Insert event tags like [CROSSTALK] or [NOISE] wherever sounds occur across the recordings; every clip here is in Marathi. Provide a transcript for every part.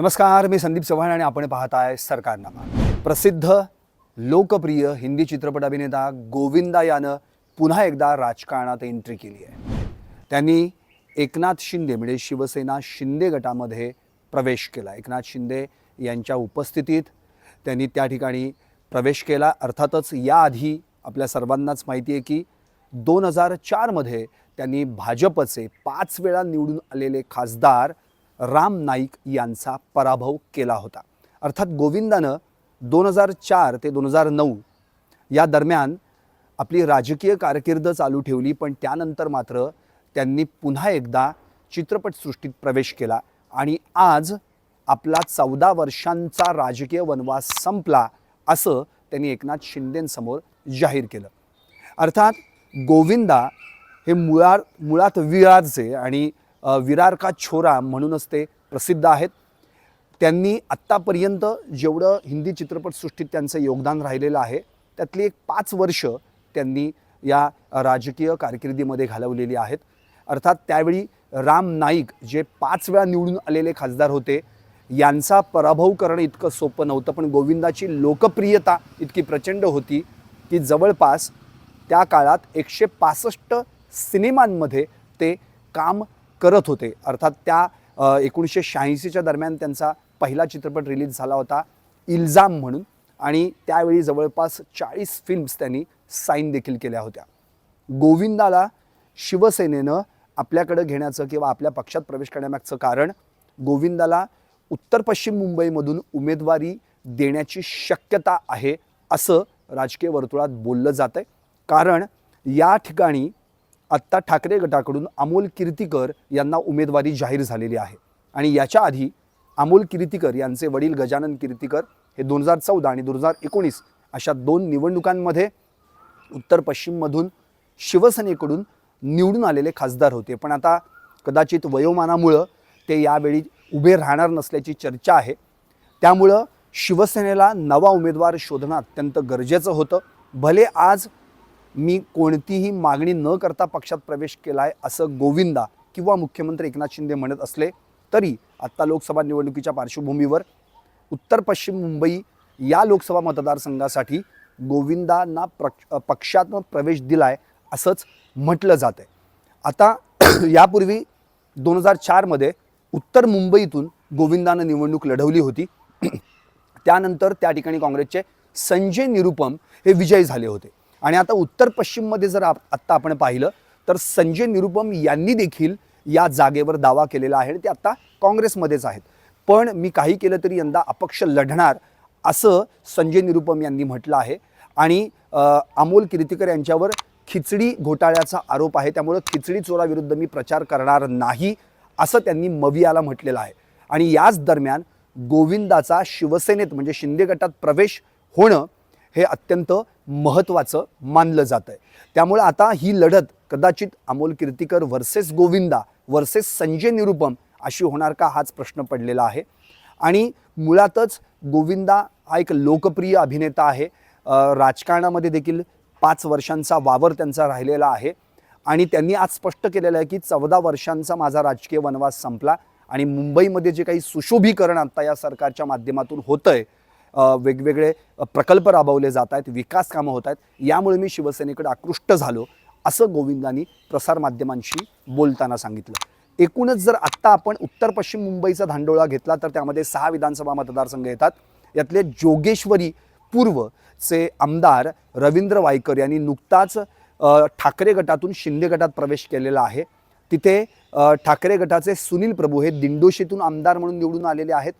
नमस्कार मी संदीप चव्हाण आणि आपण पाहत आहे सरकारनामा. प्रसिद्ध लोकप्रिय हिंदी चित्रपट अभिनेता गोविंदा यानं पुन्हा एकदा राजकारणात एंट्री केली आहे. त्यांनी एकनाथ शिंदे म्हणजे शिवसेना शिंदे गटामध्ये प्रवेश केला. एकनाथ शिंदे यांच्या उपस्थितीत त्यांनी त्या ठिकाणी प्रवेश केला. अर्थातच याआधी आपल्या सर्वांनाच माहिती आहे की दोन हजार चारमध्ये त्यांनी भाजपचे पाच वेळा निवडून आलेले खासदार राम नाईक यांचा पराभव केला होता. अर्थात गोविंदानं दोन हजार चार ते दोन हजार नऊ या दरम्यान आपली राजकीय कारकीर्द चालू ठेवली पण त्यानंतर मात्र त्यांनी पुन्हा एकदा चित्रपटसृष्टीत प्रवेश केला आणि आज आपला चौदा वर्षांचा राजकीय वनवास संपला असं त्यांनी एकनाथ शिंदेंसमोर जाहीर केलं. अर्थात गोविंदा हे मुळात मुळात विळाचे आणि विरार का छोरा म्हणूनच ते प्रसिद्ध आहेत. त्यांनी आत्तापर्यंत जेवढं हिंदी चित्रपटसृष्टीत त्यांचं योगदान राहिलेलं आहे त्यातली एक पाच वर्ष त्यांनी या राजकीय कारकिर्दीमध्ये घालवलेली आहेत. अर्थात त्यावेळी राम नाईक जे पाच वेळा निवडून आलेले खासदार होते यांचा पराभव करणं इतकं सोपं नव्हतं पण गोविंदाची लोकप्रियता इतकी प्रचंड होती की जवळपास त्या काळात एकशे पासष्ट सिनेमांमध्ये ते काम करत होते. अर्थात त्या एकोणीसशे शहाऐंशीच्या दरम्यान त्यांचा पहिला चित्रपट रिलीज झाला होता इल्जाम म्हणून. आणि त्यावेळी जवळपास चाळीस फिल्म्स त्यांनी साईन देखील केल्या होत्या. गोविंदाला शिवसेनेनं आपल्याकडं घेण्याचं किंवा आपल्या पक्षात प्रवेश करण्यामागचं कारण गोविंदाला उत्तर पश्चिम मुंबईमधून उमेदवारी देण्याची शक्यता आहे असं राजकीय वर्तुळात बोललं जात आहे कारण या ठिकाणी आत्ता ठाकरे गटाकडून अमोल कीर्तीकर यांना उमेदवारी जाहीर झालेली आहे. आणि याच्या आधी अमोल कीर्तीकर यांचे वडील गजानन कीर्तीकर हे दोन हजार चौदा आणि दोन हजार एकोणीस अशा दोन निवडणुकांमध्ये उत्तर पश्चिममधून शिवसेनेकडून निवडून आलेले खासदार होते. पण आता कदाचित वयोमानामुळं ते यावेळी उभे राहणार नसल्याची चर्चा आहे. त्यामुळं शिवसेनेला नवा उमेदवार शोधणं अत्यंत गरजेचं होतं. भले आज मी कोणतीही मागणी न करता पक्षात प्रवेश केला आहे असं गोविंदा किंवा मुख्यमंत्री एकनाथ शिंदे म्हणत असले तरी आत्ता लोकसभा निवडणुकीच्या पार्श्वभूमीवर उत्तर पश्चिम मुंबई या लोकसभा मतदारसंघासाठी गोविंदांना प्र पक्षात प्रवेश दिलाय असंच म्हटलं जात आहे आता [CLEARS THROAT] यापूर्वी दोन हजार चारमध्ये उत्तर मुंबईतून गोविंदानं निवडणूक लढवली होती. [CLEARS THROAT] त्यानंतर त्या ठिकाणी काँग्रेसचे संजय निरुपम हे विजयी झाले होते. आणि आता उत्तर पश्चिममध्ये जर आप आत्ता आपण पाहिलं तर संजय निरुपम यांनी देखील या जागेवर दावा केलेला आहे ते आत्ता काँग्रेसमध्येच आहेत. पण मी काही केलं तरी यंदा अपक्ष लढणार असं संजय निरुपम यांनी म्हटलं आहे. आणि अमोल कीर्तीकर यांच्यावर खिचडी घोटाळ्याचा आरोप आहे. त्यामुळं खिचडी चोराविरुद्ध मी प्रचार करणार नाही असं त्यांनी मवियाला म्हटलेलं आहे. आणि याच दरम्यान गोविंदाचा शिवसेनेत म्हणजे शिंदे गटात प्रवेश होणं हे अत्यंत महत्त्वाचं मानलं जातं आहे त्यामुळे आता ही लढत कदाचित अमोल कीर्तीकर वर्सेस गोविंदा वर्सेस संजय निरुपम अशी होणार का हाच प्रश्न पडलेला आहे. आणि मुळातच गोविंदा हा एक लोकप्रिय अभिनेता आहे. राजकारणामध्ये देखील पाच वर्षांचा वावर त्यांचा राहिलेला आहे. आणि त्यांनी आज स्पष्ट केलेलं आहे की चौदा वर्षांचा माझा राजकीय वनवास संपला आणि मुंबईमध्ये जे काही सुशोभीकरण आता या सरकारच्या माध्यमातून होतं आहे वेगवेगळे प्रकल्प राबवले जात आहेत विकास कामं होत आहेत. यामुळे मी शिवसेनेकडे आकृष्ट झालो असं गोविंदांनी प्रसारमाध्यमांशी बोलताना सांगितलं. एकूणच जर आत्ता आपण उत्तर पश्चिम मुंबईचा धांडोळा घेतला तर त्यामध्ये सहा विधानसभा मतदारसंघ येतात. यातले जोगेश्वरी पूर्वचे आमदार रवींद्र वायकर यांनी नुकताच ठाकरे गटातून शिंदे गटात प्रवेश केलेला आहे. तिथे ठाकरे गटाचे सुनील प्रभू हे दिंडोशीतून आमदार म्हणून निवडून आलेले आहेत.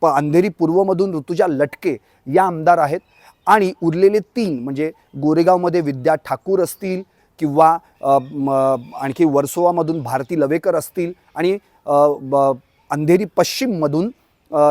प अंधेरी पूर्वमधून ऋतुजा लटके या आमदार आहेत. आणि उरलेले तीन म्हणजे गोरेगावमध्ये विद्या ठाकूर असतील किंवा आणखी वर्सोवामधून भारती लवेकर असतील आणि ब- अंधेरी पश्चिममधून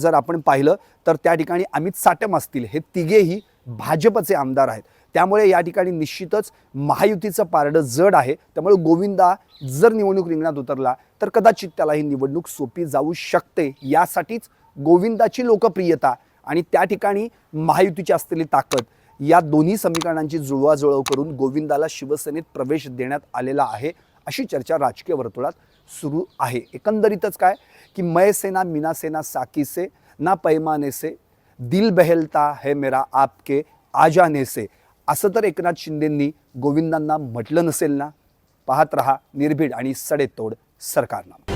जर आपण पाहिलं तर त्या ठिकाणी अमित साटम असतील. हे तिघेही भाजपचे आमदार आहेत. त्यामुळे या ठिकाणी निश्चितच महायुतीचं पारडं जड आहे. त्यामुळे गोविंदा जर निवडणूक रिंगणात उतरला तर कदाचित त्याला ही निवडणूक सोपी जाऊ शकते. यासाठीच गोविंदाची लोकप्रियता आणि त्या ठिकाणी महायुतीची असलेली ताकद या दोन्ही समीकरणांची जुळवाजुळव करून गोविंदाला शिवसेनेत प्रवेश देण्यात आलेला आहे अशी चर्चा राजकीय वर्तुळात सुरू आहे. एकंदरीतच काय? की मय सेना मीना सेना साकी से ना पैमाने से दिल बहलता है मेरा आपके आजाने से. असं तर एकनाथ शिंदेंनी गोविंदांना म्हटलं नसेल ना? पाहत रहा निर्भीड आणि सडेतोड सरकारनामा.